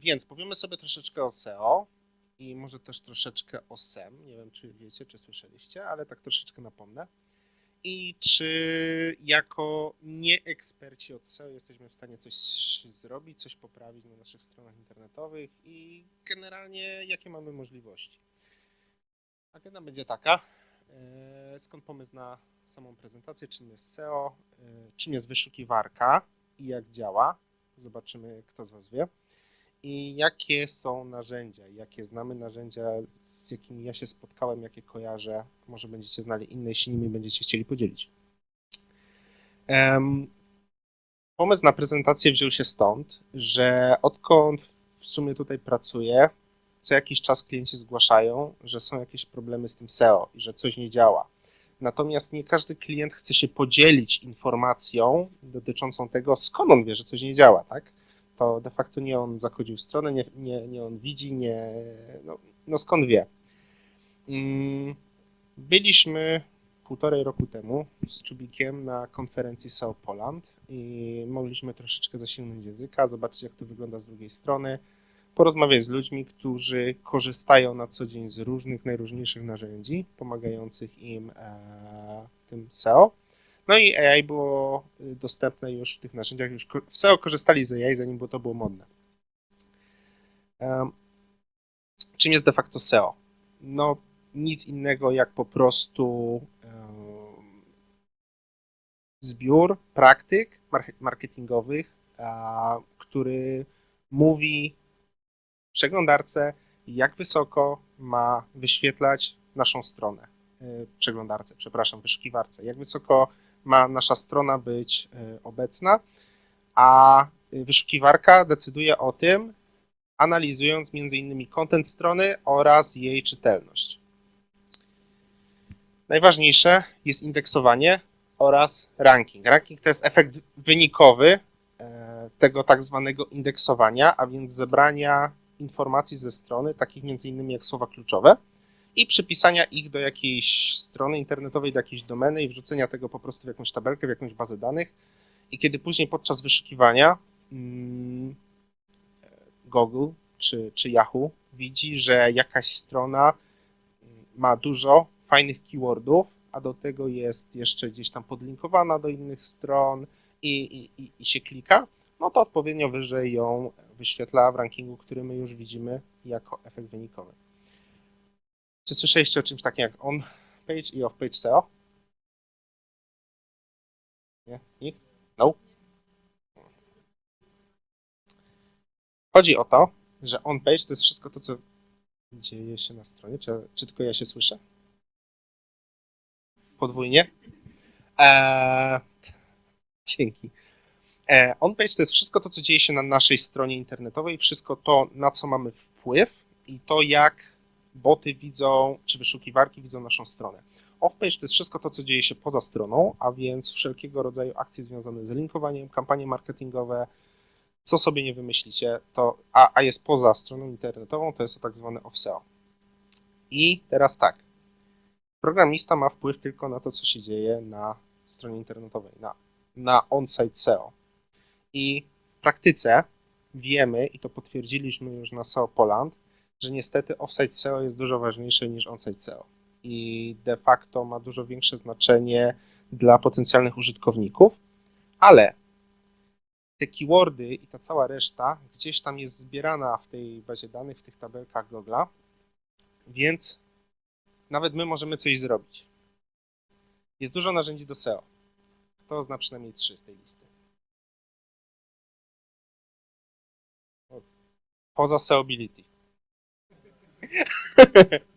więc powiemy sobie troszeczkę o SEO i może też troszeczkę o SEM. Nie wiem, czy wiecie, czy słyszeliście, ale tak troszeczkę napomnę. I czy jako nieeksperci od SEO jesteśmy w stanie coś zrobić, coś poprawić na naszych stronach internetowych i generalnie jakie mamy możliwości. Agenda będzie taka. e, Skąd pomysł na samą prezentację, czym jest SEO, e, czym jest wyszukiwarka i jak działa. Zobaczymy, kto z Was wie. I jakie są narzędzia, jakie znamy narzędzia, z jakimi ja się spotkałem, jakie kojarzę. Może będziecie znali inne, jeśli nimi będziecie chcieli podzielić. Pomysł na prezentację wziął się stąd, że odkąd w sumie tutaj pracuję, co jakiś czas klienci zgłaszają, że są jakieś problemy z tym SEO i że coś nie działa. Natomiast nie każdy klient chce się podzielić informacją dotyczącą tego, skąd on wie, że coś nie działa, tak? To de facto nie on zachodził w stronę, nie, nie, nie on widzi, nie, no, no skąd wie. Mm, Byliśmy półtorej roku temu z Czubikiem na konferencji SEO Poland i mogliśmy troszeczkę zasięgnąć języka, zobaczyć jak to wygląda z drugiej strony, porozmawiać z ludźmi, którzy korzystają na co dzień z różnych, najróżniejszych narzędzi pomagających im e, tym SEO. No i AI było dostępne już w tych narzędziach, już w SEO korzystali z AI, zanim to było modne. Czym jest de facto SEO? No, nic innego jak po prostu zbiór praktyk marke- marketingowych, który mówi przeglądarce, jak wysoko ma wyświetlać naszą stronę. y, Przeglądarce, przepraszam, wyszukiwarce. Jak wysoko ma nasza strona być y, obecna, a y, wyszukiwarka decyduje o tym, analizując innymi content strony oraz jej czytelność. Najważniejsze jest indeksowanie oraz ranking. Ranking to jest efekt wynikowy e, tego tak zwanego indeksowania, a więc zebrania informacji ze strony, takich innymi jak słowa kluczowe i przypisania ich do jakiejś strony internetowej, do jakiejś domeny i wrzucenia tego po prostu w jakąś tabelkę, w jakąś bazę danych. I kiedy później podczas wyszukiwania mm, Google czy, czy Yahoo widzi, że jakaś strona ma dużo fajnych keywordów, a do tego jest jeszcze gdzieś tam podlinkowana do innych stron i, i, i się klika, no to odpowiednio wyżej ją wyświetla w rankingu, który my już widzimy jako efekt wynikowy. Czy słyszeliście o czymś takim jak on-page i off-page SEO? Nie? Nikt? No. Chodzi o to, że on-page to jest wszystko to, co dzieje się na stronie. Czy, czy tylko ja się słyszę? Podwójnie? Eee, dzięki. E, On-page to jest wszystko to, co dzieje się na naszej stronie internetowej, wszystko to, na co mamy wpływ i to, jak boty widzą, czy wyszukiwarki widzą naszą stronę. Off-page to jest wszystko to, co dzieje się poza stroną, a więc wszelkiego rodzaju akcje związane z linkowaniem, kampanie marketingowe, co sobie nie wymyślicie, to, a, a jest poza stroną internetową, to jest to tak zwane off-SEO. I teraz tak. Programista ma wpływ tylko na to, co się dzieje na stronie internetowej, na, na on-site SEO. I w praktyce wiemy, i to potwierdziliśmy już na SEO Poland, że niestety offsite SEO jest dużo ważniejsze niż onsite SEO. I de facto ma dużo większe znaczenie dla potencjalnych użytkowników, ale te keywordy i ta cała reszta gdzieś tam jest zbierana w tej bazie danych, w tych tabelkach Google'a, więc nawet my możemy coś zrobić. Jest dużo narzędzi do SEO. Kto zna przynajmniej trzy z tej listy? Poza SEObility.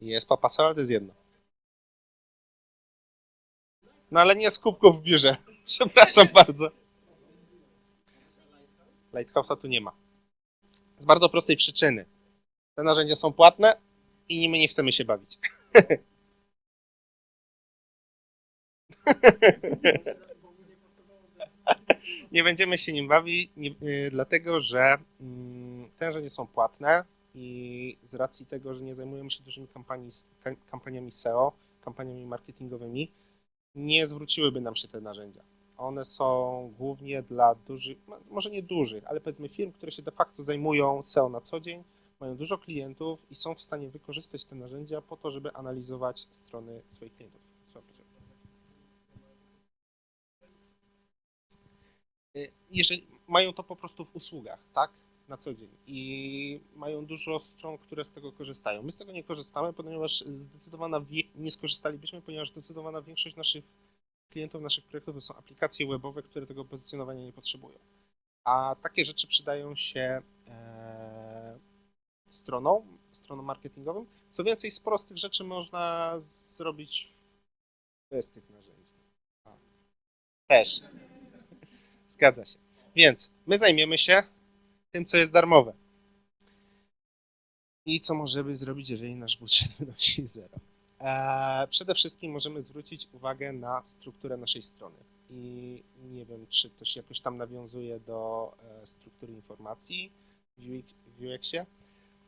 Jest papa SEO, ale to jest jedno. No ale nie z kubków w biurze. Przepraszam bardzo. Lighthouse'a tu nie ma. Z bardzo prostej przyczyny. Te narzędzia są płatne i my nie chcemy się bawić. nie będziemy się nim bawić, nie, y, dlatego że mm, te narzędzia są płatne i z racji tego, że nie zajmujemy się dużymi kampanii, ka- kampaniami SEO, kampaniami marketingowymi, nie zwróciłyby nam się te narzędzia. One są głównie dla dużych, no, może nie dużych, ale powiedzmy firm, które się de facto zajmują SEO na co dzień, mają dużo klientów i są w stanie wykorzystać te narzędzia po to, żeby analizować strony swoich klientów. Y, Jeżeli mają to po prostu w usługach, tak? Na co dzień i mają dużo stron, które z tego korzystają. My z tego nie korzystamy, ponieważ zdecydowana nie skorzystalibyśmy, ponieważ zdecydowana większość naszych klientów, naszych projektów to są aplikacje webowe, które tego pozycjonowania nie potrzebują. A takie rzeczy przydają się e, stronom, stronom marketingowym. Co więcej, z tych rzeczy można zrobić bez tych narzędzi. A, też. Zgadza się. Więc my zajmiemy się tym, co jest darmowe. I co możemy zrobić, jeżeli nasz budżet wynosi zero. Eee, przede wszystkim możemy zwrócić uwagę na strukturę naszej strony. I nie wiem, czy to się jakoś tam nawiązuje do e, struktury informacji w UX-ie.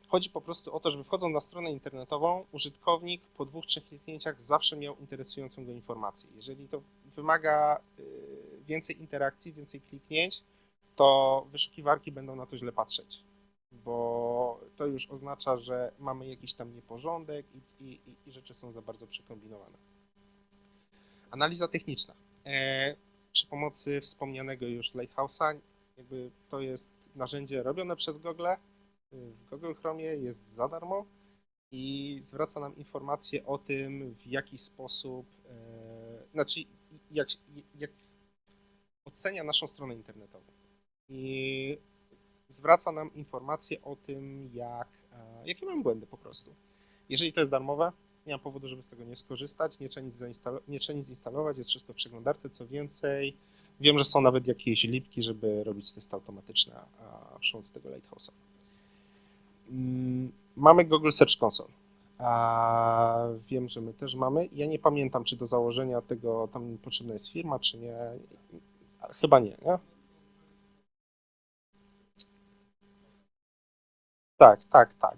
Chodzi po prostu o to, żeby wchodząc na stronę internetową, użytkownik po dwóch, trzech kliknięciach zawsze miał interesującą go informację. Jeżeli to wymaga y, więcej interakcji, więcej kliknięć, to wyszukiwarki będą na to źle patrzeć, bo to już oznacza, że mamy jakiś tam nieporządek i, i, i- rzeczy są za bardzo przekombinowane. Analiza techniczna. E, przy pomocy wspomnianego już Lighthouse'a, jakby to jest narzędzie robione przez Google, w Google Chromie jest za darmo i zwraca nam informacje o tym, w jaki sposób, e, znaczy jak, jak ocenia naszą stronę internetową. I zwraca nam informacje o tym, jak, e, jakie mamy błędy po prostu. Jeżeli to jest darmowe, nie ma powodu, żeby z tego nie skorzystać, nie trzeba nic, nie trzeba nic jest wszystko w przeglądarce. Co więcej, wiem, że są nawet jakieś lipki, żeby robić testy automatyczne przy tego Lighthouse'a. Mm, Mamy Google Search Console. A wiem, że my też mamy. Ja nie pamiętam, czy do założenia tego tam potrzebna jest firma, czy nie. Chyba nie, nie? Tak, tak, tak.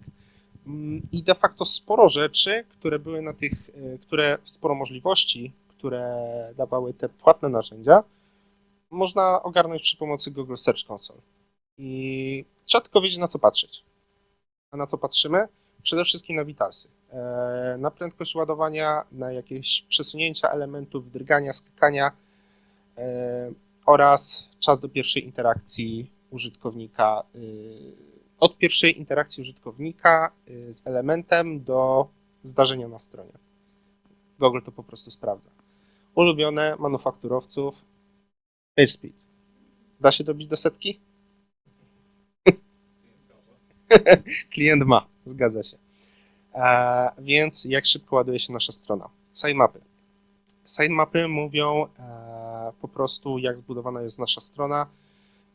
Mm, I de facto sporo rzeczy, które były na tych, y, które sporo możliwości, które dawały te płatne narzędzia, można ogarnąć przy pomocy Google Search Console. I trzeba tylko wiedzieć, na co patrzeć. A na co patrzymy? Przede wszystkim na witalsy. E, Na prędkość ładowania, na jakieś przesunięcia elementów, drgania, skakania e, oraz czas do pierwszej interakcji użytkownika. Od pierwszej interakcji użytkownika y, z elementem do zdarzenia na stronie. Google to po prostu sprawdza. Ulubione manufakturowców PageSpeed. Da się dobić do setki? Klient ma, zgadza się. E, więc jak szybko ładuje się nasza strona? Sitemapy. Sitemapy mówią e, po prostu, jak zbudowana jest nasza strona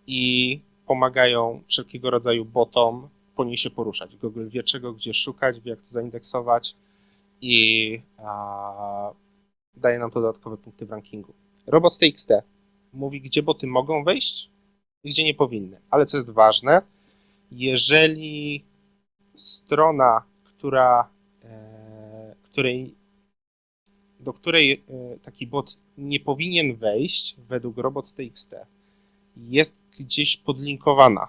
i pomagają wszelkiego rodzaju botom po niej się poruszać. Google wie czego, gdzie szukać, wie jak to zaindeksować i e, daje nam to dodatkowe punkty w rankingu. Robots.txt mówi, gdzie boty mogą wejść i gdzie nie powinny. Ale co jest ważne, jeżeli strona, która, e, której, do której e, taki bot nie powinien wejść według robots.txt jest gdzieś podlinkowana,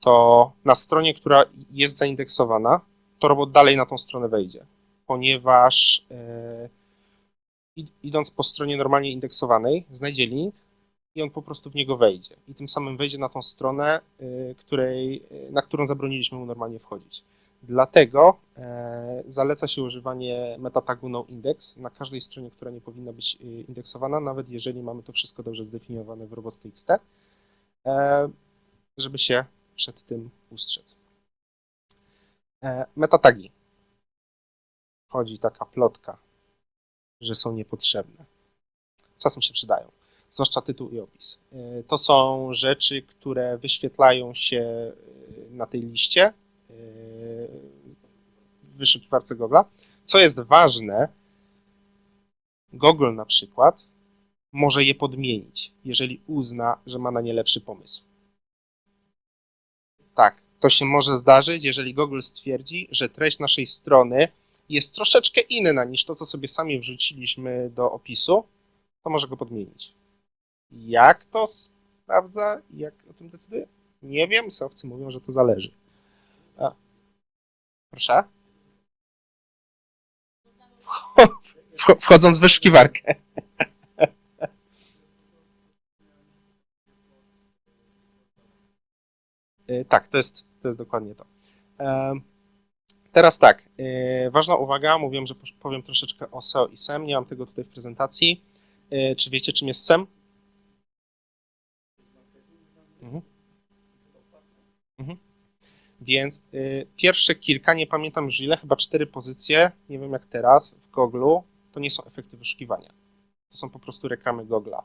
to na stronie, która jest zaindeksowana, to robot dalej na tą stronę wejdzie, ponieważ e, id- idąc po stronie normalnie indeksowanej, znajdzie link i on po prostu w niego wejdzie. I tym samym wejdzie na tą stronę, y, której, y, na którą zabroniliśmy mu normalnie wchodzić. Dlatego e, zaleca się używanie metatagu noindex na każdej stronie, która nie powinna być y, indeksowana, nawet jeżeli mamy to wszystko dobrze zdefiniowane w robots.txt, e, żeby się przed tym ustrzec. E, metatagi. Chodzi taka plotka, że są niepotrzebne. Czasem się przydają zwłaszcza tytuł i opis. To są rzeczy, które wyświetlają się na tej liście wyszukiwarce Google'a. Co jest ważne, Google na przykład może je podmienić, jeżeli uzna, że ma na nie lepszy pomysł. Tak, to się może zdarzyć, jeżeli Google stwierdzi, że treść naszej strony jest troszeczkę inna niż to, co sobie sami wrzuciliśmy do opisu, to może go podmienić. Jak to sprawdza jak o tym decyduje? Nie wiem, sowcy mówią, że to zależy. A. Proszę? Wcho- wcho- Wchodząc w wyszukiwarkę. Y, Tak, to jest, to jest dokładnie to. Em, Teraz tak, y, ważna uwaga, mówiłem, że powiem troszeczkę o SEO i SEM, nie mam tego tutaj w prezentacji. Czy wiecie, czym jest SEM? Mhm. Mhm. Więc y, pierwsze kilka, nie pamiętam już ile, chyba cztery pozycje, nie wiem jak teraz, w Google'u, to nie są efekty wyszukiwania. To są po prostu reklamy Google'a.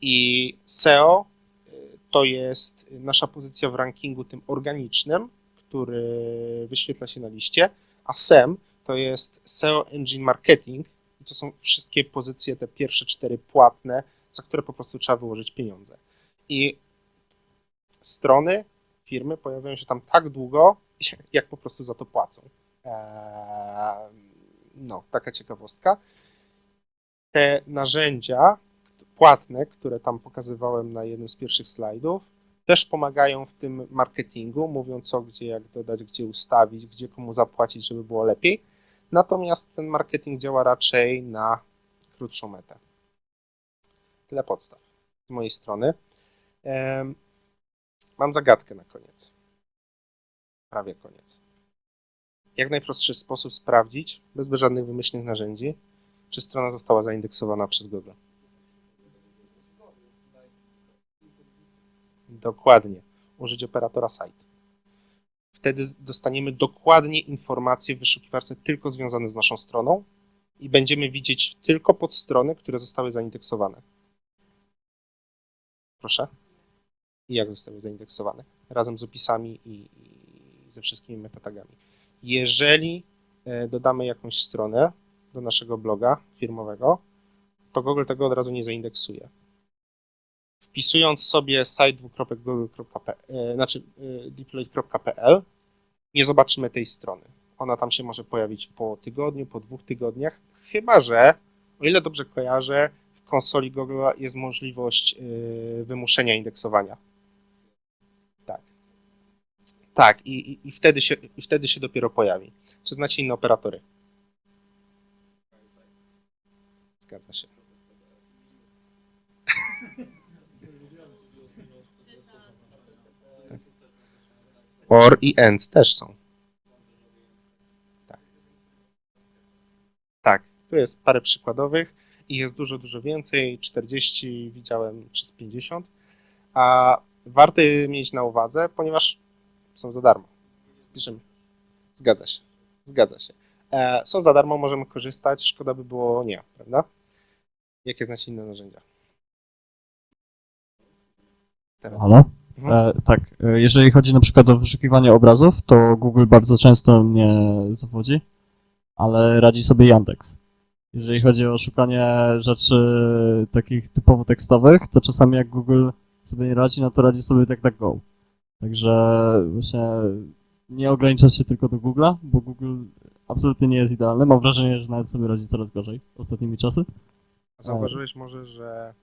I SEO y, to jest nasza pozycja w rankingu tym organicznym, który wyświetla się na liście, a SEM to jest SEO Engine Marketing i to są wszystkie pozycje, te pierwsze cztery płatne, za które po prostu trzeba wyłożyć pieniądze. I strony, firmy pojawiają się tam tak długo, jak po prostu za to płacą. Eee, no, taka ciekawostka. Te narzędzia płatne, które tam pokazywałem na jednym z pierwszych slajdów, też pomagają w tym marketingu, mówią co, gdzie, jak dodać, gdzie ustawić, gdzie komu zapłacić, żeby było lepiej. Natomiast ten marketing działa raczej na krótszą metę. Tyle podstaw z mojej strony. Mam zagadkę na koniec. Prawie koniec. Jak najprostszy sposób sprawdzić, bez żadnych wymyślnych narzędzi, czy strona została zaindeksowana przez Google. Dokładnie. Użyć operatora site. Wtedy dostaniemy dokładnie informacje w wyszukiwarce tylko związane z naszą stroną i będziemy widzieć tylko podstrony, które zostały zaindeksowane. Proszę. I jak zostały zaindeksowane? Razem z opisami i, i ze wszystkimi metatagami. Jeżeli e, dodamy jakąś stronę do naszego bloga firmowego, to Google tego od razu nie zaindeksuje wpisując sobie site.google.pl, znaczy y, deploy.pl, nie zobaczymy tej strony. Ona tam się może pojawić po tygodniu, po dwóch tygodniach, chyba że, o ile dobrze kojarzę, w konsoli Google jest możliwość wymuszenia indeksowania. Tak. I, i, wtedy się, i wtedy się dopiero pojawi. Czy znacie inne operatory? Zgadza się. Or i ends też są. Tak. Tak, tu jest parę przykładowych i jest dużo, dużo więcej. 40 widziałem, czy z 50. A warto je mieć na uwadze, ponieważ są za darmo. Spiszemy. Zgadza się. Zgadza się. E, są za darmo, możemy korzystać. Szkoda by było nie, prawda? Jakie znacie inne narzędzia? Teraz. Halo? Mhm. E, tak, e, jeżeli chodzi na przykład o wyszukiwanie obrazów, to Google bardzo często mnie zawodzi, ale radzi sobie Yandex. Jeżeli chodzi o szukanie rzeczy takich typowo tekstowych, to czasami jak Google sobie nie radzi, no to radzi sobie DuckDuckGo. Także właśnie nie ograniczać się tylko do Google'a, bo Google absolutnie nie jest idealny. Mam wrażenie, że nawet sobie radzi coraz gorzej ostatnimi czasy. Zauważyłeś może, że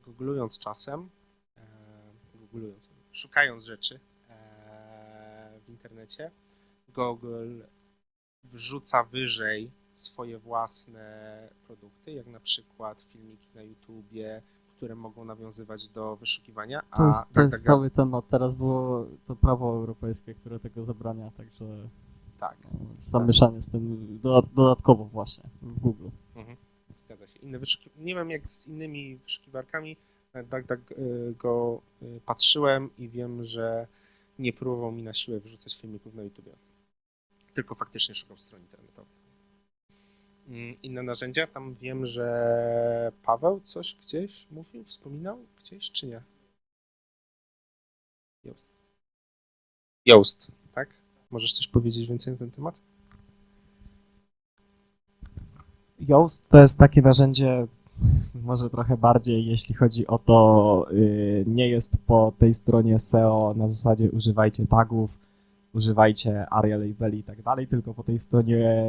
googlując czasem, e, googlując, szukając rzeczy e, w internecie, Google wrzuca wyżej swoje własne produkty, jak na przykład filmiki na YouTubie, które mogą nawiązywać do wyszukiwania, a To jest, to tak, jest tak, cały temat. Teraz było to prawo europejskie, które tego zabrania, także tak, no, zamieszanie z tym doda- dodatkowo właśnie w Google. zgadza się. Inne wyszuki... Nie wiem jak z innymi wyszukiwarkami, tak, tak, tak y, go patrzyłem i wiem, że nie próbował mi na siłę wrzucać filmików na YouTubie. Tylko faktycznie szukał stron internetowych. Mm, Inne narzędzia, tam wiem, że Paweł coś gdzieś mówił, wspominał gdzieś, czy nie? Yoast. Yoast, tak? Możesz coś powiedzieć więcej na ten temat? Yoast to jest takie narzędzie, może trochę bardziej, jeśli chodzi o to, y, nie jest po tej stronie SEO na zasadzie używajcie tagów, używajcie aria labeli i tak dalej, tylko po tej stronie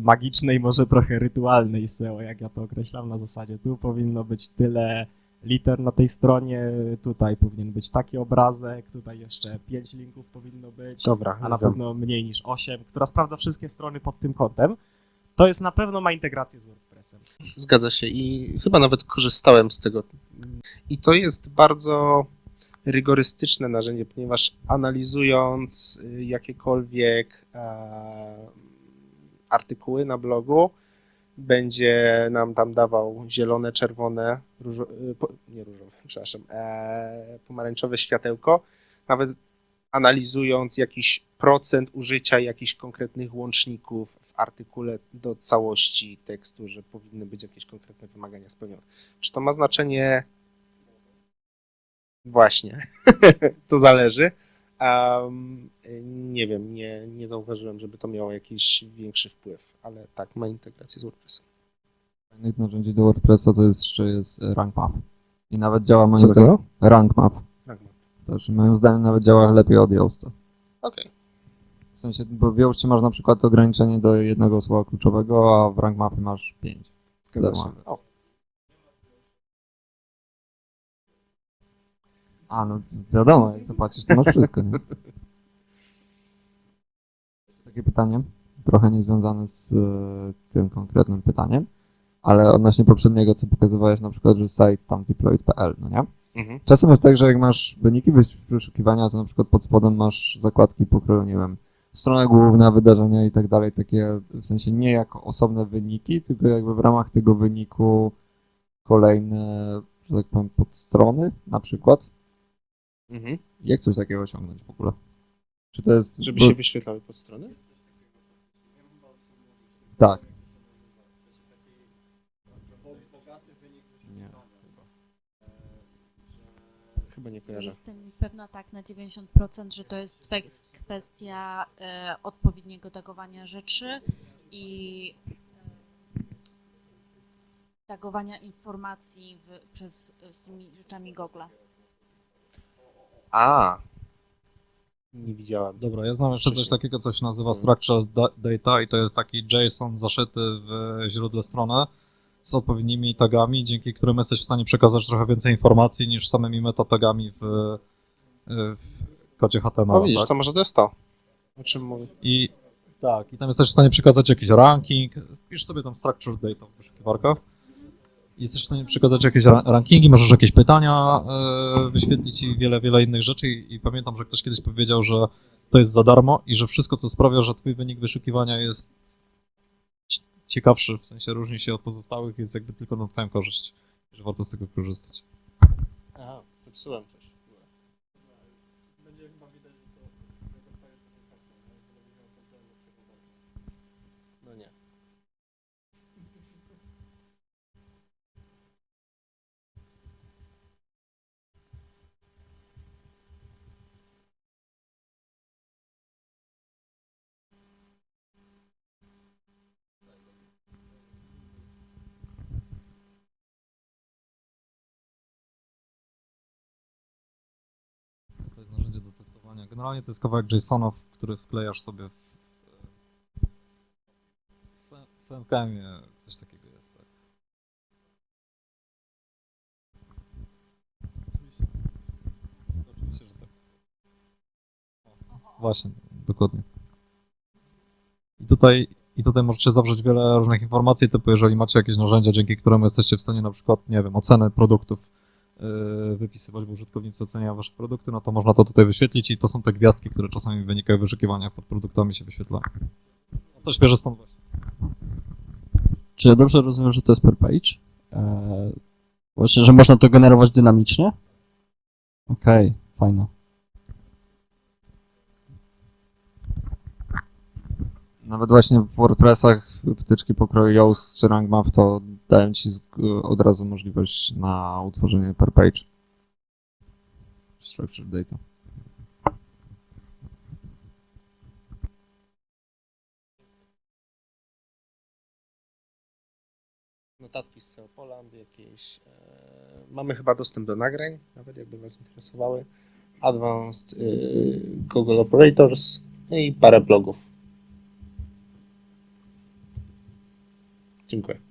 magicznej, może trochę rytualnej SEO, jak ja to określam na zasadzie tu powinno być tyle liter na tej stronie, tutaj powinien być taki obrazek, tutaj jeszcze pięć linków powinno być, Dobra, a na wiem. pewno mniej niż 8, która sprawdza wszystkie strony pod tym kątem. To jest na pewno ma integrację z WordPressem. Zgadza się i chyba nawet korzystałem z tego. I to jest bardzo rygorystyczne narzędzie, ponieważ analizując y, jakiekolwiek e, artykuły na blogu, będzie nam tam dawał zielone, czerwone, y, nie różowe, przepraszam, e, pomarańczowe światełko, nawet analizując jakiś procent użycia jakichś konkretnych łączników w artykule do całości tekstu, że powinny być jakieś konkretne wymagania spełnione. Czy to ma znaczenie? Właśnie, to zależy. Um, nie wiem, nie, nie zauważyłem, żeby to miało jakiś większy wpływ, ale tak, ma integrację z WordPressem. Fajnych narzędzi do WordPressa to jest jeszcze jest Rank Map. I nawet działa moim Co zdaniem. takiego? Rank Map. Moim zdaniem nawet działa lepiej od Yoasta. Okej, W sensie, bo w Yoastie masz na przykład ograniczenie do jednego słowa kluczowego, a w Rank Mapie masz pięć. zgadza się. O, A, no wiadomo, jak zapłacisz, to masz wszystko, nie? Takie pytanie, trochę niezwiązane z e, tym konkretnym pytaniem, ale odnośnie poprzedniego, co pokazywałeś na przykład, że site tam deployed.pl, no nie? mhm. Czasem jest tak, że jak masz wyniki wys- wyszukiwania, to na przykład pod spodem masz zakładki pokroju, nie wiem, strona główna, wydarzenia i tak dalej, takie w sensie nie jako osobne wyniki, tylko jakby w ramach tego wyniku kolejne, że tak powiem, podstrony na przykład. Mhm. Jak coś takiego osiągnąć w ogóle? Czy to jest... Żeby bo- się wyświetlały pod strony? Tak. Nie. Chyba nie kojarzę. Jestem pewna tak na 90%, że to jest kwes- kwestia e, odpowiedniego tagowania rzeczy i e, tagowania informacji w, przez, z tymi rzeczami Google. A, nie widziałem. Dobra, ja znam jeszcze coś takiego, co się nazywa Structured da- Data i to jest taki JSON zaszyty w źródle strony z odpowiednimi tagami, dzięki którym jesteś w stanie przekazać trochę więcej informacji niż samymi metatagami w, w kodzie HTML. O widzisz, tak? to może to jest to, o czym mówię. I tak, i tam jesteś w stanie przekazać jakiś ranking. Wpisz sobie tam structured data w wyszukiwarkach. Jesteś w stanie przekazać jakieś ra- rankingi, możesz jakieś pytania e, wyświetlić i wiele, wiele innych rzeczy. I, pamiętam, że ktoś kiedyś powiedział, że to jest za darmo i że wszystko, co sprawia, że twój wynik wyszukiwania jest ci- ciekawszy, w sensie różni się od pozostałych, jest jakby tylko na twoją korzyść. Że warto z tego korzystać. Aha, zepsułem coś. No nie. To jest narzędzie testowania. Generalnie to jest kawałek JSONów, który wklejasz sobie w, w. Coś takiego jest, tak. Oczywiście, oczywiście że tak. O, właśnie, dokładnie. I tutaj, I tutaj możecie zawrzeć wiele różnych informacji, typu jeżeli macie jakieś narzędzia, dzięki którym jesteście w stanie na przykład, nie wiem, oceny produktów wypisywać, bo użytkownicy oceniają wasze produkty, no to można to tutaj wyświetlić i to są te gwiazdki, które czasami wynikają w wyszukiwaniach pod produktami się wyświetlają. No to śmierzę stąd właśnie. Czy ja dobrze rozumiem, że to jest per page? Eee, właśnie, że można to generować dynamicznie? Okej, fajne. Nawet właśnie w WordPressach wtyczki pokroju Yoast czy Rank Map to dają ci od razu możliwość na utworzenie per page. Structured data. Notatki z Poland jakieś. E, mamy chyba dostęp do nagrań, nawet jakby Was interesowały. Advanced e, Google Operators. i parę blogów. Dziękuję.